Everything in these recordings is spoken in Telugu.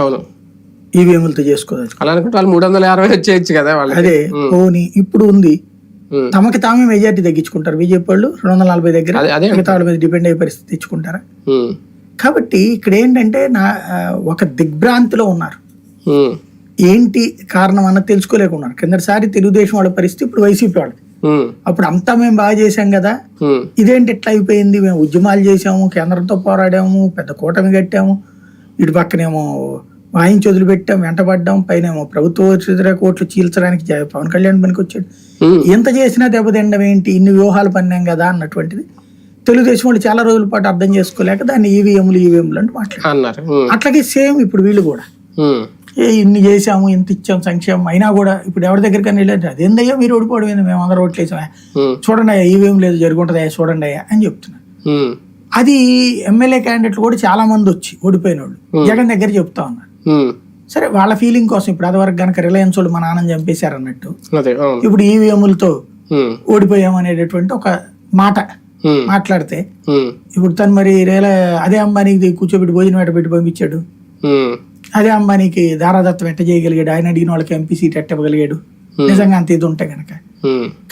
అవును. ఈవీఎంలతో చేసుకోవచ్చు. అలా అనుకుంటే వాళ్ళు మూడు వందల అరవై వచ్చేయచ్చు కదా వాళ్ళకి. అదే పోనీ ఇప్పుడు ఉంది. తమకి తామే మెజార్టీ తగ్గించుకుంటారు. బీజేపీ వాళ్ళు రెండు వందల నలభై దగ్గర మిగతా వాళ్ళ మీద డిపెండ్ అయ్యే పరిస్థితి తెచ్చుకుంటారా. కాబట్టి ఇక్కడ ఏంటంటే నా ఒక దిగ్భ్రాంతిలో ఉన్నారు. ఏంటి కారణం అన్నది తెలుసుకోలేకున్నారు కిందసారి తెలుగుదేశం వాళ్ళ పరిస్థితి ఇప్పుడు వైసీపీ వాళ్ళది. అప్పుడు అంతా మేము బాగా చేశాం కదా. ఇదేంటి ఎట్లా అయిపోయింది? మేము ఉద్యమాలు చేసాము కేంద్రంతో పోరాడాము పెద్ద కూటమి కట్టాము. ఇటు పక్కనేమో వాయించి వదిలిపెట్టాం వెంటబడ్డాం పైన ఏమో ప్రభుత్వ ఓట్లు చీల్చడానికి పవన్ కళ్యాణ్ పనికి వచ్చాడు ఉమ్. ఎంత చేసినా దెబ్బతిండం ఏంటి? ఇన్ని వ్యూహాలు పన్నాం కదా అన్నటువంటిది. తెలుగుదేశం వాళ్ళు చాలా రోజుల పాటు అర్థం చేసుకోలేక దాన్ని ఈవీఎంలు ఈవీఎంలు అంటే మాట్లాడారు. అన్నారు. ఉమ్. అట్లాగే సేమ్ ఇప్పుడు వీళ్ళు కూడా. ఏ ఇన్ని చేసాము ఇంత ఇచ్చాం సంక్షేమం అయినా కూడా ఇప్పుడు ఎవరి దగ్గరికైనా వెళ్ళారు? అదేందయ్యా మీరు ఓడిపోవడం మేము అందరూ ఓట్లు వేసామా? ఉమ్. చూడండి అయ్యా ఈవీఎం లేదు జరుగుంటుందా చూడండి అయ్యా అని చెప్తున్నారు. అది ఎమ్మెల్యే క్యాండిడేట్లు కూడా చాలా మంది వచ్చి ఓడిపోయిన వాళ్ళు జగన్ దగ్గర చెప్తా ఉన్నారు ఉమ్. సరే వాళ్ళ ఫీలింగ్ కోసం ఇప్పుడు అదివరకు కనుక రిలయన్స్ వాళ్ళు మా నాన్నని చంపేశారు అన్నట్టు ఇప్పుడు ఈవీఎంలతో ఉమ్. ఓడిపోయాం అనేటటువంటి ఒక మాట. మాట్లాడితే. ఇప్పుడు తను మరి రేల అదే అంబానీకి కూర్చోబెట్టి భోజనం ఎట్ట పెట్టి పంపించాడు. అదే అంబానీకి దారాదత్తం ఎట్ట చేయగలిగాడు ఆయన అడిగిన వాళ్ళకి ఎంపీ సీట్ ఎట్ట ఇవ్వగలిగాడు నిజంగా అంత ఇది ఉంటే గనక ఉమ్.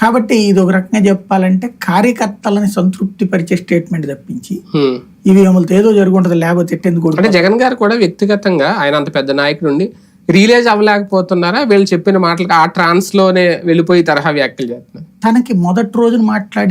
కాబట్టి ఇది ఒక రకంగా చెప్పాలంటే కార్యకర్తలని సంతృప్తి పరిచే స్టేట్మెంట్ తప్పించి. ఈవీఎంలతో ఏదో జరుగుంటుంది లేకపోతే ఎట్టేందుకు అంటే? జగన్ గారు కూడా వ్యక్తిగతంగా ఆయన అంత పెద్ద నాయకుడు ఉండి రియలైజ్ అవ్వలేకపోతున్నారా వీళ్ళు చెప్పిన మాటలకు ఆ ట్రాన్స్లోనే వెళ్ళిపోయి తరహా వ్యాఖ్యలు చేస్తున్నారు తనకి మొదటి రోజున మాట్లాడిన